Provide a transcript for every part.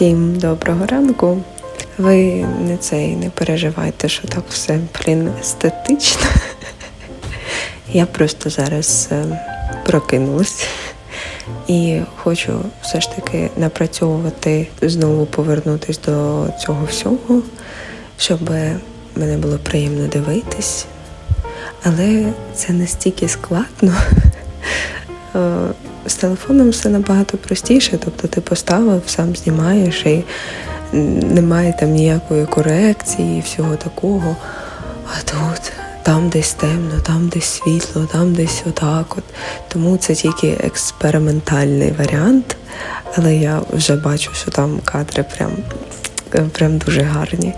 Всім доброго ранку. Ви не цей не переживайте, що так все блін естетично. Я просто зараз е, прокинулась і хочу все ж таки напрацьовувати, знову повернутись до цього всього, щоб мене було приємно дивитись. Але це настільки складно. З телефоном все набагато простіше, тобто ти поставив, сам знімаєш і немає там ніякої корекції всього такого. А тут там десь темно, там десь світло, там десь отак. От. Тому це тільки експериментальний варіант, але я вже бачу, що там кадри прям, прям дуже гарні.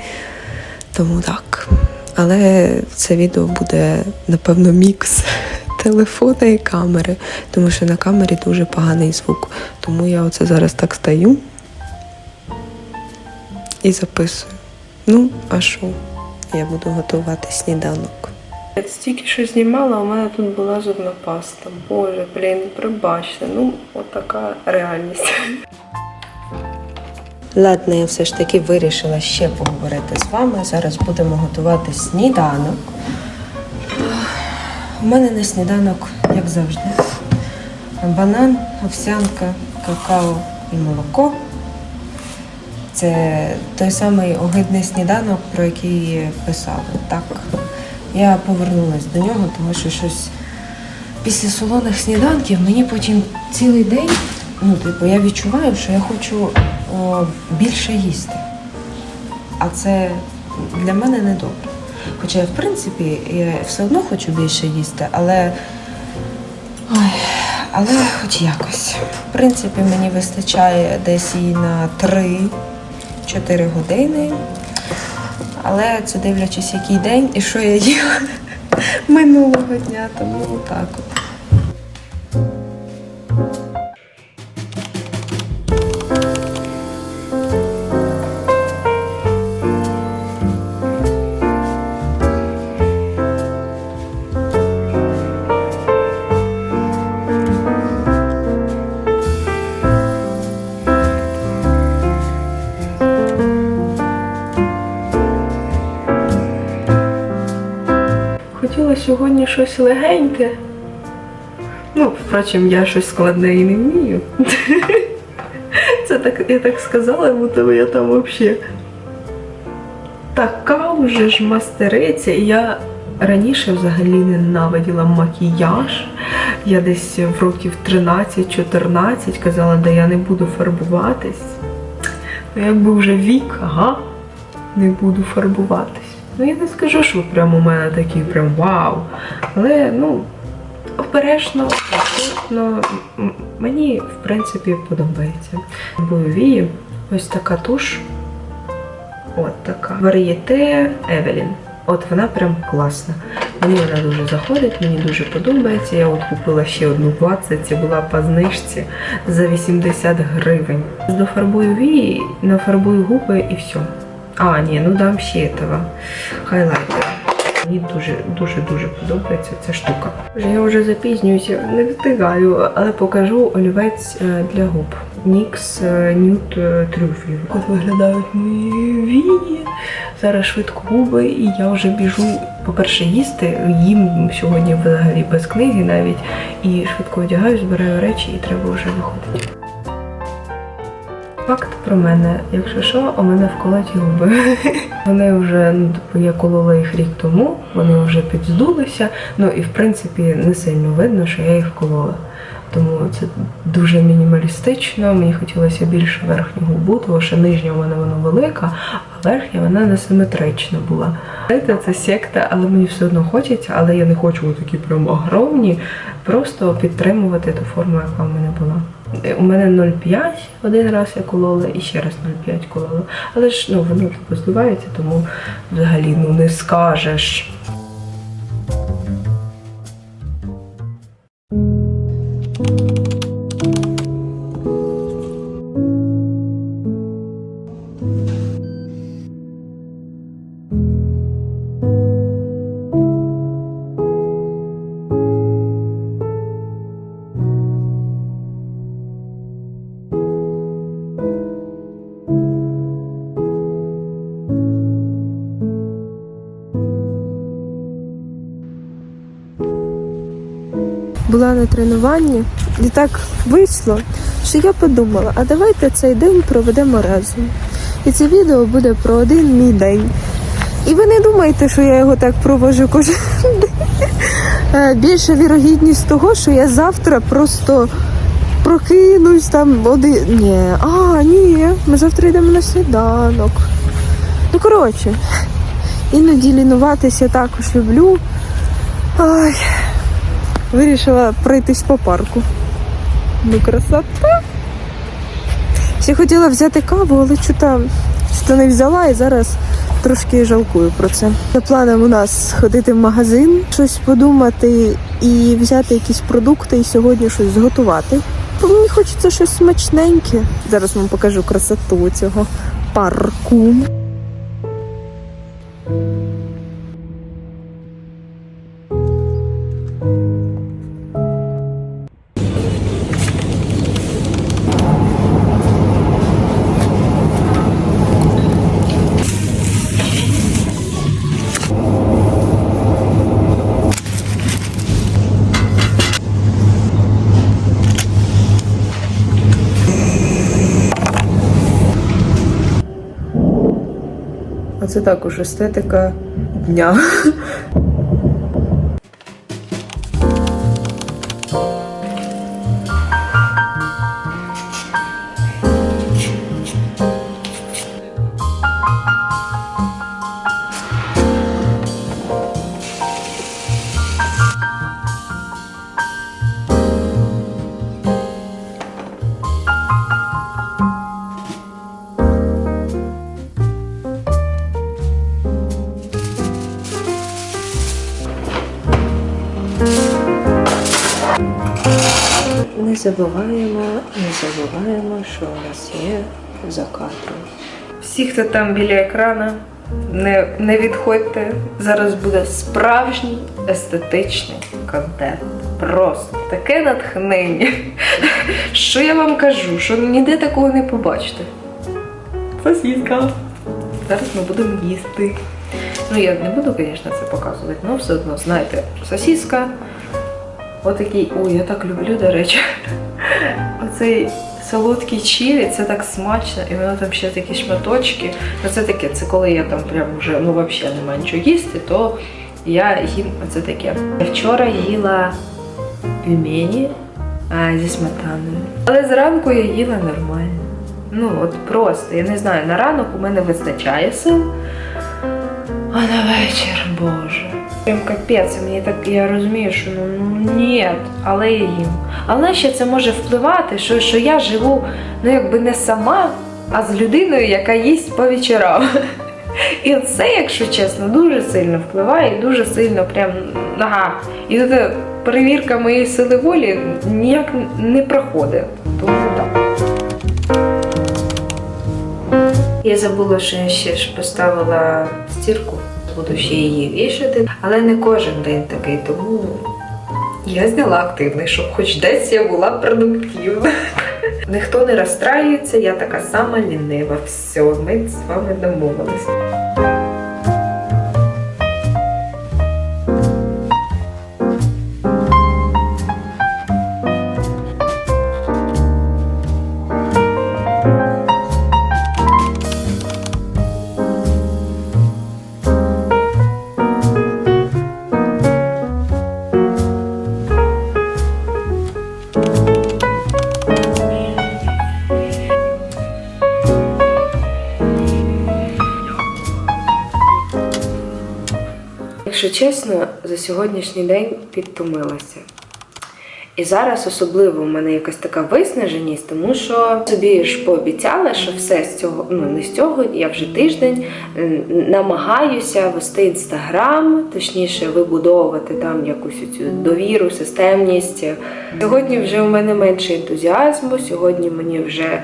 Тому так. Але це відео буде, напевно, мікс телефона і камери, тому що на камері дуже поганий звук. Тому я оце зараз так стою і записую. Ну, а що? Я буду готувати сніданок. Я стільки що знімала, у мене тут була зубна паста. Боже, блін, пробачте. Ну, отака реальність. Ладно, я все ж таки вирішила ще поговорити з вами. Зараз будемо готувати сніданок. У мене на сніданок, як завжди, банан, овсянка, какао і молоко. Це той самий огидний сніданок, про який писали. Так, я повернулася до нього, тому що щось після солоних сніданків мені потім цілий день, ну, типу, я відчуваю, що я хочу о, більше їсти. А це для мене не добре. Хоча я, в принципі, я все одно хочу більше їсти, але. Ой, але хоч якось. В принципі, мені вистачає десь і на 3-4 години. Але це дивлячись, який день і що я їла минулого дня, тому отак от. Хотіла сьогодні щось легеньке. Ну, впрочем, я щось складне і не вмію. Це так, я так сказала, будто я там взагалі така вже ж мастериця. Я раніше взагалі ненавиділа макіяж. Я десь в років 13-14 казала, да я не буду фарбуватись. Ну, якби вже вік, ага, не буду фарбуватись. Ну я не скажу, що прям у мене такий прям вау. Але ну, обережно, акуратно. Мені, в принципі, подобається. Бойові. Ось така туш. От така. Варієте Евелін. От вона прям класна. Мені вона дуже заходить, мені дуже подобається. Я от купила ще одну 20, це була по знижці за 80 гривень. Дофарбую вії, нафарбую губи і все. А, ні, ну дам ще этого хайлайтер. Мені дуже дуже дуже подобається ця штука. Я вже запізнююся, не встигаю, але покажу олівець е, для губ. NYX е, Nude е, От виглядають мої вії. Зараз швидко губи, і я вже біжу, по-перше, їсти. Їм сьогодні взагалі без книги навіть. І швидко одягаю, збираю речі і треба вже виходити. Факт про мене, якщо що, у мене вколоті губи. Вони вже, ну, типу, я колола їх рік тому, вони вже підздулися. Ну і в принципі не сильно видно, що я їх вколола. Тому це дуже мінімалістично. Мені хотілося більше верхню губу, тому що нижня у мене вона велика, а верхня вона несиметрична була. Знаєте, це секта, але мені все одно хочеться, але я не хочу такі прям огромні, просто підтримувати ту форму, яка в мене була. У мене 0,5 один раз я колола і ще раз 0,5 колола. Але ж ну воно здувається, тому взагалі ну не скажеш. На тренуванні, і так вийшло, що я подумала, а давайте цей день проведемо разом. І це відео буде про один мій день. І ви не думайте, що я його так провожу кожен день. Е, Більша вірогідність того, що я завтра просто прокинусь там один. Ні, а, ні, ми завтра йдемо на сніданок. Ну, коротше, іноді лінуватися також люблю. Ай, вирішила пройтись по парку. Ну, красота. Ще хотіла взяти каву, але чого що не взяла і зараз трошки жалкую про це. За планом у нас сходити в магазин, щось подумати і взяти якісь продукти і сьогодні щось зготувати. Мені хочеться щось смачненьке. Зараз вам покажу красоту цього парку. Це також естетика дня. Забуваємо, не забуваємо, що у нас є закати. Всі, хто там біля екрана, не, не відходьте. Зараз буде справжній естетичний контент. Просто таке натхнення. Що я вам кажу, що ніде такого не побачите. Сосіска. Зараз ми будемо їсти. Ну, я не буду, звісно, це показувати, але все одно, знаєте, сосіска. Отакий, ой, я так люблю, до речі. Оцей солодкий чилі, це так смачно, і воно там ще такі шматочки. Ну це таке, це коли я там прям вже ну взагалі немає нічого їсти, то я їм оце таке. Я вчора їла пельмені а, зі сметаною. Але зранку я їла нормально. Ну от просто, я не знаю, на ранок у мене вистачає сил, а на вечір, боже. Прям капець, мені так я розумію, що ну, ну ні, але я їм. Але ще це може впливати, що, що я живу ну якби не сама, а з людиною, яка їсть по вечорам. І це, якщо чесно, дуже сильно впливає дуже сильно прям ага. І тут е, перевірка моєї сили волі ніяк не проходить. Тому так. Я забула, що я ще ж поставила стірку, буду ще її вішати, але не кожен день такий, тому я зняла активний, щоб хоч десь я була продуктивна. Ніхто не розстраюється, я така сама лінива. Все, ми з вами домовились. Якщо чесно, за сьогоднішній день підтомилася. І зараз особливо в мене якась така виснаженість, тому що собі ж пообіцяла, що все з цього, ну не з цього, я вже тиждень намагаюся вести інстаграм, точніше вибудовувати там якусь цю довіру, системність. Сьогодні вже у мене менше ентузіазму, сьогодні мені вже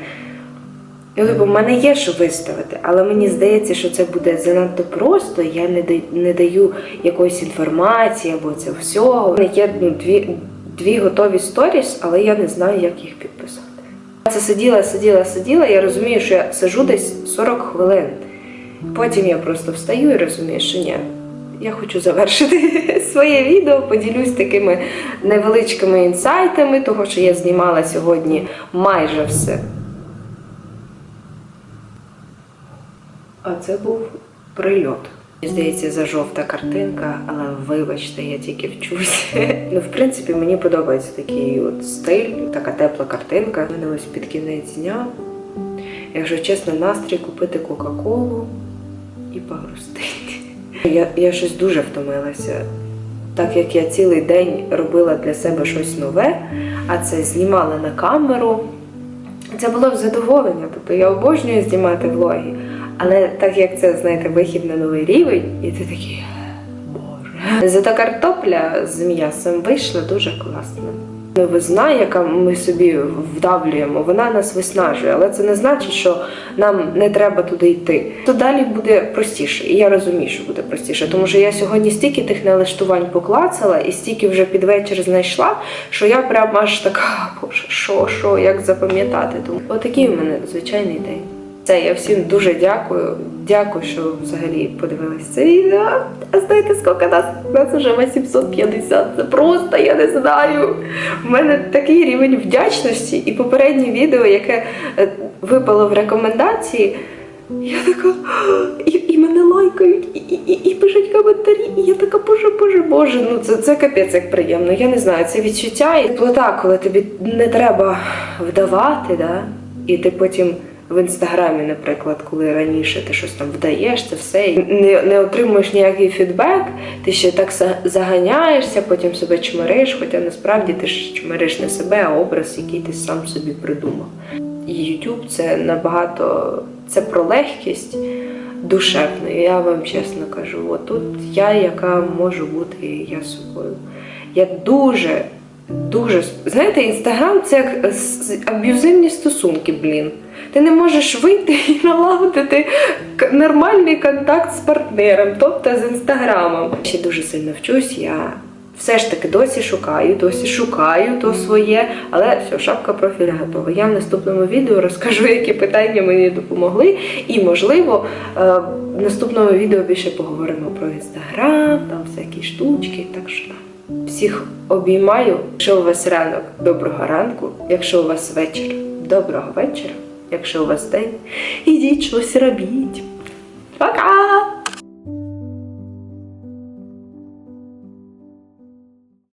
Ну, типу, в мене є що виставити, але мені здається, що це буде занадто просто. Я не даю, не даю якоїсь інформації або це всього. У мене є ну, дві, дві готові сторіс, але я не знаю, як їх підписати. Я це сиділа, сиділа, сиділа. Я розумію, що я сижу десь 40 хвилин. Потім я просто встаю і розумію, що ні. я хочу завершити своє відео, поділюсь такими невеличкими інсайтами, того що я знімала сьогодні майже все. А це був прильот. Мені Здається, за жовта картинка, але вибачте, я тільки вчусь. Ну, в принципі, мені подобається такий от стиль, така тепла картинка. У мене ось під кінець дня. Якщо чесно, настрій купити Кока-Колу і погрустити. Я, я щось дуже втомилася. Так як я цілий день робила для себе щось нове, а це знімала на камеру. Це було б задоволення. Тобто я обожнюю знімати влоги. Але так як це, знаєте, вихід на новий рівень, і ти такий. Боже. Зато картопля з м'ясом вийшла дуже класно. Новизна, яка ми собі вдавлюємо, вона нас виснажує, але це не значить, що нам не треба туди йти. То далі буде простіше, і я розумію, що буде простіше, тому що я сьогодні стільки тих налаштувань поклацала і стільки вже під вечір знайшла, що я прям аж така, боже, що, що, як запам'ятати. Тому отакий у мене звичайний день. Це я всім дуже дякую. Дякую, що взагалі подивились це відео. А знаєте, скільки нас? Нас вже 850. Це просто я не знаю. У мене такий рівень вдячності, і попереднє відео, яке е, випало в рекомендації. Я така, і, і мене лайкають, і, і, і пишуть коментарі, і я така, боже, боже, боже. Ну це, це капець як приємно. Я не знаю, це відчуття і теплота, коли тобі не треба вдавати, да? і ти потім в інстаграмі, наприклад, коли раніше ти щось там вдаєш, це все і не, не отримуєш ніякий фідбек, ти ще так за- заганяєшся, потім себе чмириш, хоча насправді ти ж чмириш не себе, а образ, який ти сам собі придумав. І YouTube це набагато це про легкість душевну. Я вам чесно кажу, отут я, яка можу бути я собою. Я дуже, дуже знаєте, інстаграм це як е, аб'юзивні стосунки, блін. Ти не можеш вийти і налагодити нормальний контакт з партнером, тобто з інстаграмом. Ще дуже сильно вчусь. Я все ж таки досі шукаю, досі шукаю то своє, але все, шапка профіля готова. Я в наступному відео розкажу, які питання мені допомогли. І, можливо, е, в наступному відео більше поговоримо про інстаграм, там всякі штучки. Так що всіх обіймаю. Якщо у вас ранок, доброго ранку. Якщо у вас вечір, доброго вечора. Якщо у вас день, ідіть щось робіть. Пока!